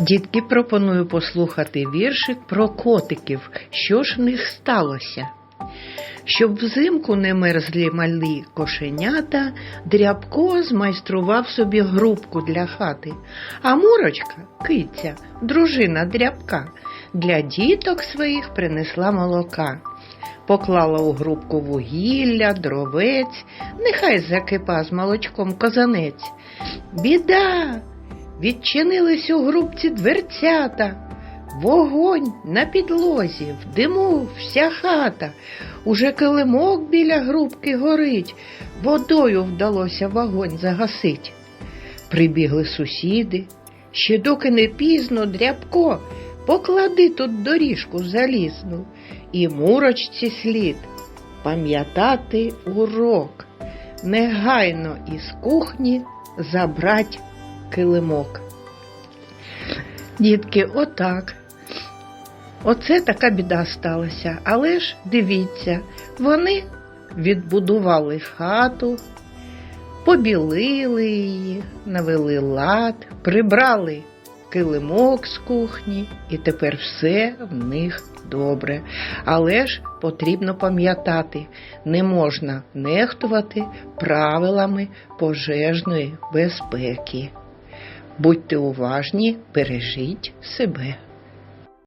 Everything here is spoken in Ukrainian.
Дітки пропоную послухати віршик про котиків, що ж в них сталося. Щоб взимку не мерзлі малі кошенята, дрябко змайстрував собі грубку для хати, а мурочка, киця, дружина дрябка, для діток своїх принесла молока. Поклала у грубку вугілля, дровець, нехай закипа з молочком козанець. Біда! Відчинились у грубці дверцята. Вогонь на підлозі, в диму вся хата. Уже килимок біля грубки горить, водою вдалося вогонь загасить. Прибігли сусіди, ще доки не пізно, дрябко, поклади тут доріжку залізну, і мурочці слід пам'ятати урок, негайно із кухні забрать килимок. Дітки, отак. Оце така біда сталася. Але ж дивіться, вони відбудували хату, побілили її, навели лад, прибрали килимок з кухні, і тепер все в них добре. Але ж потрібно пам'ятати, не можна нехтувати правилами пожежної безпеки. Будьте уважні, бережіть себе.